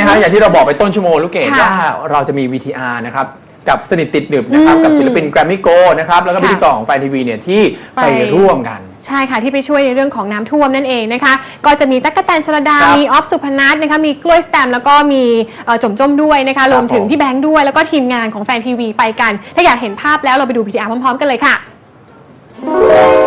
นะฮะอย่างที่เราบอกไปต้นชั่วโมงลูกเกดค่ะว่าเราจะมี VTR นะครับกับสนิทติดดึบนะครับอืมกับศิลปินแกรมมี่โกนะครับแล้วก็พิธีกรของแฟนทีวีเนี่ยที่ไปไป ร่วมกัน ใช่ค่ะที่ไปช่วยในเรื่องของน้ำท่วมนั่นเองนะคะ ก็จะมีตั๊กกะแตนชลดา ครับมีออฟสุพนัทนะคะมีกล้วยสแตมแล้วก็มีเอ่อจมจมด้วยนะคะรวมถึงผม พี่แบงค์ด้วย แล้วก็ทีมงานของแฟนทีวีไปกัน ถ้าอยากเห็นภาพแล้วเราไปดู PTR พร้อมๆ กันเลยค่ะตั้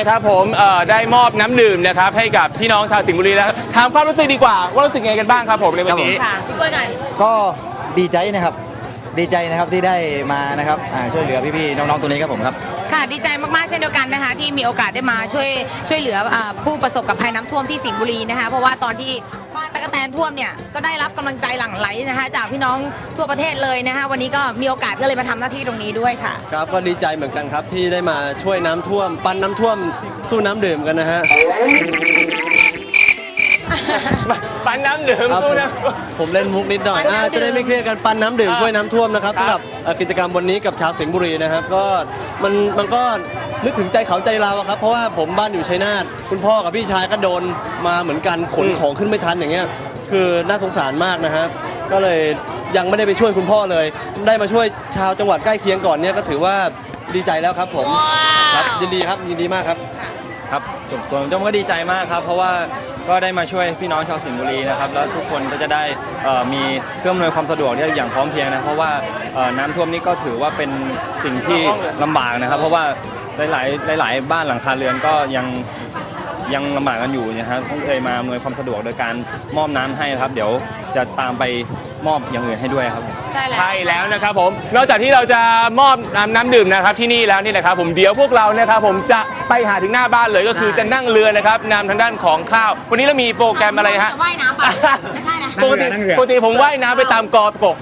นนะครับผมเอ่อได้มอบน้ำดื่มนะครับให้กับพี่น้องชาวสิงห์บุรีแล้วถามความรู้สึกดีกว่าว่ารู้สึกไงกันบ้างครับผมในวันนี้ ค่ะพี่กล้วยกันก็ดีใจนะครับ ดีใจนะครับที่ได้มานะครับอ่าช่วยเหลือพี่ๆน้องๆตัวนี้ครับผมครับ ค่ะดีใจมากๆเช่นเดียวกันนะคะ ที่มีโอกาสได้มาช่วยช่วยเหลืออ่าผู้ประสบกับภัยน้ำท่วมที่สิงห์บุรีนะคะ เพราะว่าตอนที่บ้า นตะกะแตนท่วมเนี่ยก็ได้รับกำลังใจหลั่งไหลนะคะ จากพี่น้องทั่วประเทศเลยนะคะ วันนี้ก็มีโอกาสก็เลยมาทำหน้าที่ตรงนี้ด้วยค่ะ ครับก็ดีใจเหมือนกันครับที่ได้มาช่วยน้ำท่วม ปันน้ำท่วมสู้น้ำดื่มกันนะฮะ ปันน้ำดื่มครับสู้ผมนะ ผมเล่นมุกนิดหน่อยปันน้ำอ่าดื่มจะได้ไม่เครียดกันปันน้ำดื่มอ่าช่วยน้ำท่วมนะครับครับสำหรับเอ่อกิจกรรมวันนี้กับชาวสิงห์บุรีนะครับ ก็มันมันก็นึกถึงใจเขาใจเราอะครับ เพราะว่าผมบ้านอยู่ชัยนาทคุณพ่อกับพี่ชายก็โดนมาเหมือนกันขนของขึ้นไม่ทันอย่างเงี้ย คือน่าสงสารมากนะครับ ก็เลยยังไม่ได้ไปช่วยคุณพ่อเลย ได้มาช่วยชาวจังหวัดใกล้เคียงก่อนเนี่ยก็ถือว่าดีใจแล้วครับผมครับยินดีครับยินดีมากครับ ครับส่วนส่วนผมก็ดีใจมากครับ เพราะว่าก็ได้มาช่วยพี่น้องชาวสิงห์บุรีนะครับแล้วทุกคนก็จะได้เอ่อมีเครื่องอำนวยความสะดวกได้อย่างพร้อมเพรียงนะเพราะว่าเอ่อน้ำท่วมนี่ก็ถือว่าเป็นสิ่งที่ลำบากนะครับ เพราะว่าหลาย ๆ หลาย ๆ บ้านหลังคาเรือนก็ยัง ยังลำบากกันอยู่นะครับต้องเลยมาอำนวยความสะดวกโดยการมอบน้ำให้นะครับ เดี๋ยวจะตามไปมอบอย่างอื่นให้ด้วยครับ ใช่แล้ว ใช่แล้วนะครับผม นอกจากที่เราจะมอบน้ำน้ำดื่มนะครับที่นี่แล้วนี่นะครับผมเดี๋ยวพวกเรานะครับผมจะไปหาถึงหน้าบ้านเลยก็คือใช่ จะนั่งเรือนะครับนำทางด้านของข้าว วันนี้เรามีโปรแกรมอะไรฮะจว่ายน้ำไปไม่ใช่นะ ปกตินั่งเรือ ปกติผมว่ายน้ำไปตามกอบกบ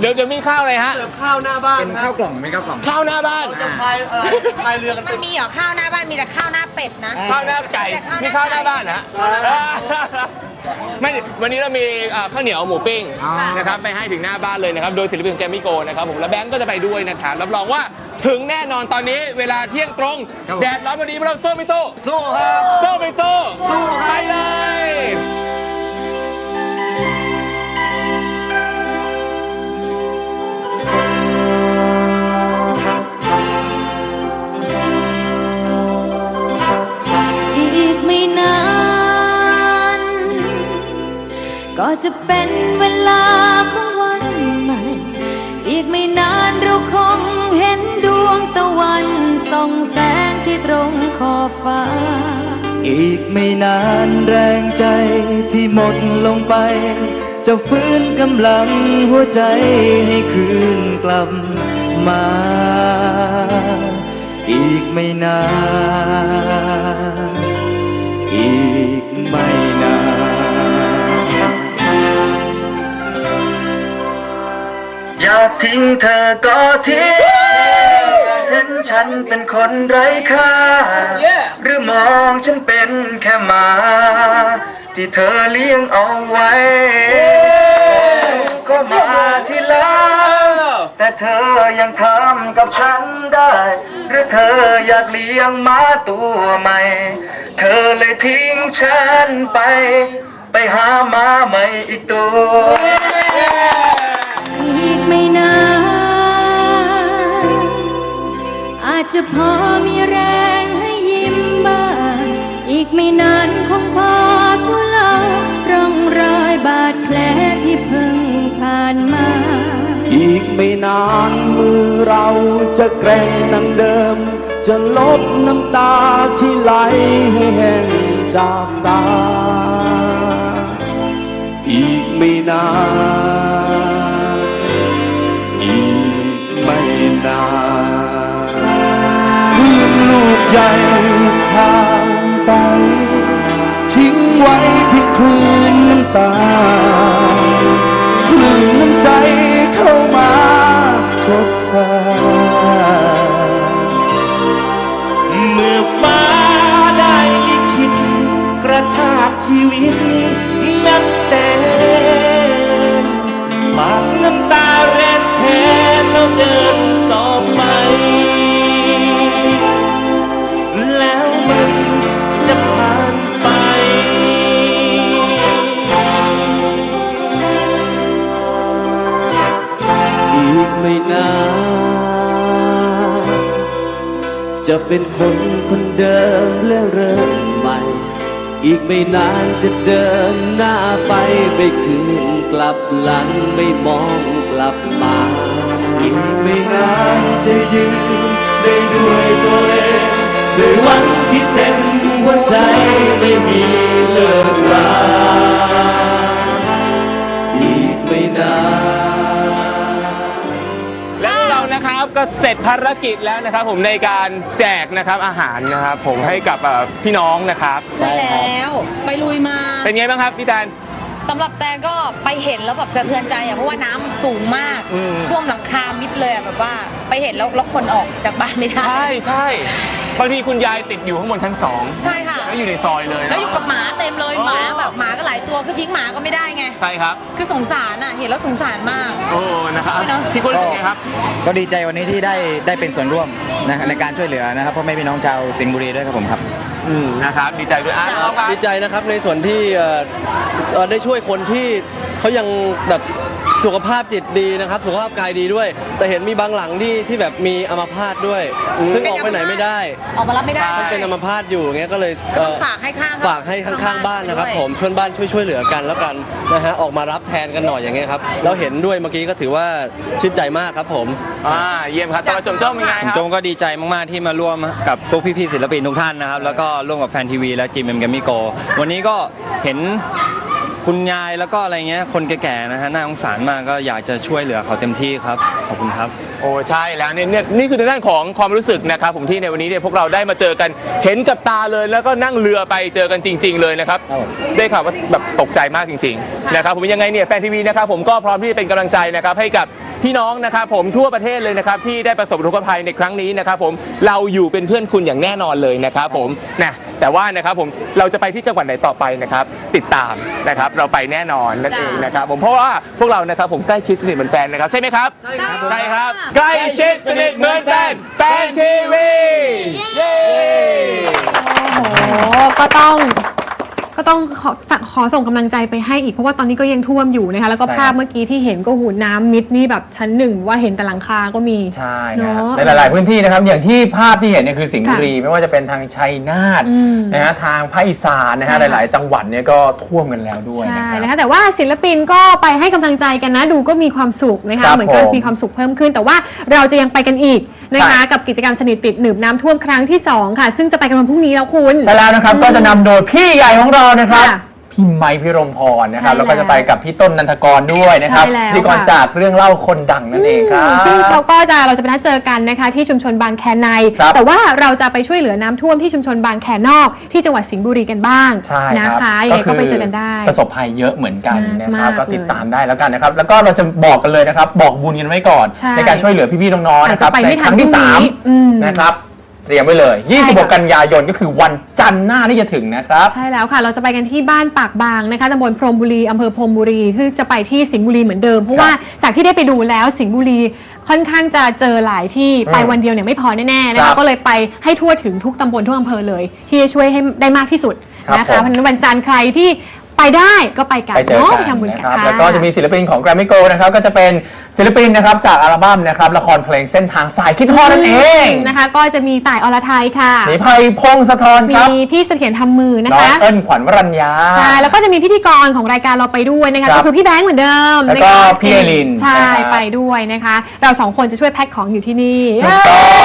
เดี๋ยวจะมีข้าวอะไรฮะข้าวหน้าบ้านเป็นคข้ารับวกล่องเป็นข้าวกล่อง ข้าวหน้าบ้าน จะพายเอ่อพายเรือกันไปมันมีเหรอข้าวหน้าบ้านมีแต่ข้าวหน้าเป็ดนะ ข้าวหน้าไก่แต่ข้าวหน้ามีข้าวหน้าไก่บ้านนะไม่วันนี้เรามีอ่าข้าวเหนียวหมูปิ้งอ๋อ นะครับไปให้ถึงหน้าบ้านเลยนะครับ โดยศิลปินแกรมมี่โกนะครับผมและแบงก์ก็จะไปด้วยนะครับรับรองว่าถึงแน่นอนตอนนี้เวลาเที่ยงตรง ครับผม แดดร้อนวันนี้พวกเราสู้ไม่สู้สู้ครับ สู้ไม่สู้สู้ครับ ไปเลย ก็จะเป็นเวลาของวันใหม่ อีกไม่นานเราคงเห็นดวงตะวันส่องแสงที่ตรงขอบฟ้า อีกไม่นานแรงใจที่หมดลงไป จะฟื้นกำลังหัวใจให้คืนกลับมา อีกไม่นานากทิ้งเธอก็ทิ้งเห็นฉันเป็นคนไร้ค่า หรือมองฉันเป็นแค่หมา ที่เธอเลี้ยงเอาไว้ ก็มาที่หลังแต่เธอยังทำกับฉันได้ หรือเธออยากเลี้ยงม้าตัวใหม่ เธอเลยทิ้งฉันไป ไปหาม้าใหม่อีกตัว จะพอมีแรงให้ยิ้มบ้าง อีกไม่นานคงพอทุเลาร่องรอยบาดแผลที่เพิ่งผ่านมา อีกไม่นานมือเราจะแกร่งนังเดิม จะลบน้ำตาที่ไหลให้แห้งจากตา อีกไม่นาน ใจผ่านไป ทิ้งไว้เพียงคลื่นน้ำตา จะเป็นคนคนเดิมและเริ่มใหม่ อีกไม่นานจะเดินหน้าไปไม่คืนกลับหลังไม่มองกลับมา อีกไม่นานจะยืนได้ด้วยตัวเองด้วยวันที่เต็มหัวใจไม่มีเลิกรา ก็เสร็จภารกิจแล้วนะครับผมในการแจกนะครับอาหารนะครับผมให้กับเอ่อพี่น้องนะครับใช่แล้ว ไปลุยมาเป็นไงบ้างครับพี่แตน สำหรับแตนก็ไปเห็นแล้วแบบสะเทือนใจอะเพราะว่าน้ำสูงมาก อืม ท่วมหลังคามิดเลยอะแบบว่าไปเห็นแล้วแล้วคนออกจากบ้านไม่ได้ใช่ใช่บางทีคุณยายติดอยู่ข้างบนชั้นสองใช่ค่ะ แล้วอยู่ในซอยเลยแล้วอยู่กับหมาเต็ม หมาก็หลายตัวคือทิ้งหมาก็ไม่ได้ไง ใช่ครับ คือสงสารอะ เห็นแล้วสงสารมาก โอ้ นะครับ เนอะ พี่กุ้ยเป็นไงครับ ก็ดีใจวันนี้ที่ได้ได้เป็นส่วนร่วมนะในการช่วยเหลือนะครับพ่อแม่พี่น้องชาวสิงห์บุรีด้วยครับผมครับ อืม นะครับ ดีใจด้วยอะน้องครับ ดีใจนะครับในส่วนที่เอ่อเอ่อได้ช่วยคนที่เขายังแบบ สุขภาพจิตดีนะครับ สุขภาพกายดีด้วย แต่เห็นมีบางหลังที่ที่แบบมีอัมพาตด้วยซึ่งออกไปไหนไม่ได้ออกมารับไม่ได้ท่านเป็นอัมพาตอยู่อย่างเงี้ยก็เลยก็เอ่ต้องอฝากให้ข้างฝากให้ข้างๆบ้านนะครับ ผมชวนบ้านช่วยช่วยเหลือกันแล้วกันนะฮะออกมารับแทนกันหน่อยอย่างเงี้ยครับแล้วเห็นด้วยเมื่อกี้ก็ถือว่าชื่นใจมากครับผมอ่าเยี่ยมครับสำหรับจมจ้องเป็นไงผมครับโจงก็ดีใจมากๆที่มาร่วมกับพวกพี่ๆศิลปินทุกท่านนะครับแล้วก็ร่วมกับแฟนทีวีและจีมเอ็มแกมมี่โกวันนี้ก็เห็น คุณยายแล้วก็อะไรเงี้ยคนแก่ๆนะฮะน่าสงสารมากก็อยากจะช่วยเหลือเขาเต็มที่ครับขอบคุณครับ โอ้ใช่แล้วเนี่ยเนี่ยนี่คือในด้านของความรู้สึกนะครับผมที่ในวันนี้เนี่ยพวกเราได้มาเจอกันเห็นกับตาเลย แล้วก็นั่งเรือไปเจอกันจริง ๆ เลยนะครับได้ข่าวว่าแบบตกใจมากจริงๆนะครับผมยังไงเนี่ยแฟนทีวีนะครับผมก็พร้อมที่จะเป็นกำลังใจนะครับให้กับ พี่น้องนะครับผมทั่วประเทศเลยนะครับที่ได้ประสบอุทกภัยในครั้งนี้นะครับผมเราอยู่เป็นเพื่อนคุณอย่างแน่นอนเลยนะครับผมนะแต่ว่านะครับผมเราจะไปที่จังหวัดไหนต่อไปนะครับติดตามนะครับเราไปแน่นอนนั่นเองนะครับผมเพราะว่าพวกเรานะครับผมใกล้ชิดสนิทเหมือนแฟนนะครับใช่ไหมครับใช่ครับใช่ครับ ใกล้ชิดสนิทเหมือนแฟนแฟนทีวีเย้โอ้โหก็ต้อง ก็ต้องขอขอส่งกำลังใจไปให้อีกเพราะว่าตอนนี้ก็ยังท่วมอยู่นะคะ แล้วก็ใช่ภาพครับเมื่อกี้ที่เห็นก็หูน้ำมิดนี่แบบชั้นหนึ่งว่าเห็นแต่หลังคาก็มี ใช่เนนะอะในหลาย ๆ พื้นที่นะครับ อย่างที่ภาพที่เห็นเนี่ยคือสิงห์บุรีไม่ว่าจะเป็นทางชัยนาทอืมนะฮะทางภาคอีสานนะฮะใช่ค่ะหลาย ๆ จังหวัดเนี่ยก็ท่วมกันแล้วด้วยนะใช่ครับนะคะแต่ว่าศิลปินก็ไปให้กำลังใจกันนะ ดูก็มีความสุขนะครัคะ บเหมือนก็ผมมีความสุขเพิ่มขึ้น แต่ว่าเราจะยังไปกันอีกนะคะ ใช่ กับกิจกรรมสนิทติดหนึบน้ำท่วมครั้งที่2ค่ะ ซึ่งจะไปกันวันพรุ่งนี้แล้วคุณ ใช่แล้วนะครับก็จะนำโดยพี่ใหญ่ของเรานะครับ ค่ะพี่ไม้พิรมพรนะครับ ใช่แล้วก็จะไปกับพี่ต้นนันทกรด้วยนะครับใช่แล้วพิธีกรค่ะ จากเรื่องเล่าคนดังนั่นเองครับซึ่งเขาก็จะเราจะไปนัดเจอกันนะคะที่ชุมชนบางแคใน ครับแต่ว่าเราจะไปช่วยเหลือน้ำท่วมที่ชุมชนบางแคนอก ที่จังหวัดสิงห์บุรีกันบ้างใช่นะคะรับยังไงก็ไปเจอกันได้ ประสบภัยเยอะเหมือนกันนะคมารับกก็ติดเลยตามได้แล้วกันนะครับ แล้วก็เราจะบอกกันเลยนะครับ บอกบุญกันไว้ก่อน ใช่การช่วยเหลือพี่ๆน้องๆอาจนะคจะรับไปไม่ในทัคนรั้งที่พรุ่งนี้สามอืม นะครับ เตรียมไว้เลย ใช่ค่ะ 26 กันยายนก็คือวันจันทร์หน้าที่จะถึงนะครับ ใช่แล้วค่ะ เราจะไปกันที่บ้านปากบางนะคะตำบลพรหมบุรีอำเภอพรหมบุรีที่จะไปที่สิงห์บุรีเหมือนเดิม เพราะว่าจากที่ได้ไปดูแล้วสิงห์บุรีค่อนข้างจะเจอหลายที่ไปวันเดียวเนี่ยไม่พอแน่ๆนะครัคะบก็เลยไปให้ทั่วถึงทุกตำบลทุกอำเภอเลย ที่จะช่วยให้ได้มากที่สุดครับนะผคะมเพราะฉะนั้นวันจันทร์ใครที่ไปได้ก็ไปกันไปเจอเนาะกัไปนทำบุญนะกันครับค่ะแล้วก็จะมีศิลปินของ Grammy Go นะครับ ก็จะเป็นศิลปินนะครับจากอัลบั้มนะครับละครเพลงเส้นทางสายคิดฮอดนั่นเองนะคะ ก็จะมีต่ายอรไทยค่ะหนีภัยพงศธรครับมีพี่เสถียรทำมือนะน้องคะ เอิญขวัญวรัญญา ใช่ แล้วก็จะมีพิธีกรของรายการเราไปด้วยนะคะครับก็คือพี่แบงค์เหมือนเดิมแล้วก็นะคะพี่เอลินใช่นะครับ ไปด้วยนะคะ เราสองคนจะช่วยแพ็คของอยู่ที่นี่ถูกต้อง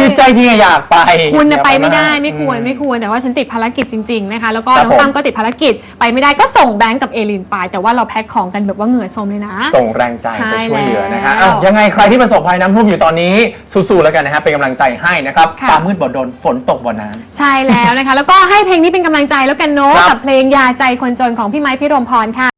คือใจจริงอะอยากไปคุณน่ะอยากไปไม่ได้ไม่อืควรไม่ควรแต่ว่าฉันติดภารกิจจริงๆนะคะแล้วก็ครับน้องผมตั้มก็ติดภารกิจไปไม่ได้ก็ส่งแบงค์กับเอลินไปแต่ว่าเราแพ็คของกันแบบว่าเหงื่อโซมเลยนะ ส่งแรงใจใช่ไปช่วยเหลือนะฮะแล้วอ้าวยังไงใครที่ประสบภัยน้ำท่วมอยู่ตอนนี้สู้ๆแล้วกันนะฮะเป็นกำลังใจให้นะครับค่ะฟ้ามืดบ่โดนฝนตกบ่น้ำ ใช่แล้วนะคะ แล้วก็ให้เพลงนี้เป็นกำลังใจแล้วกันเนาะครับ กับเพลงยาใจคนจนของพี่ไม้พิรมพรค่ะ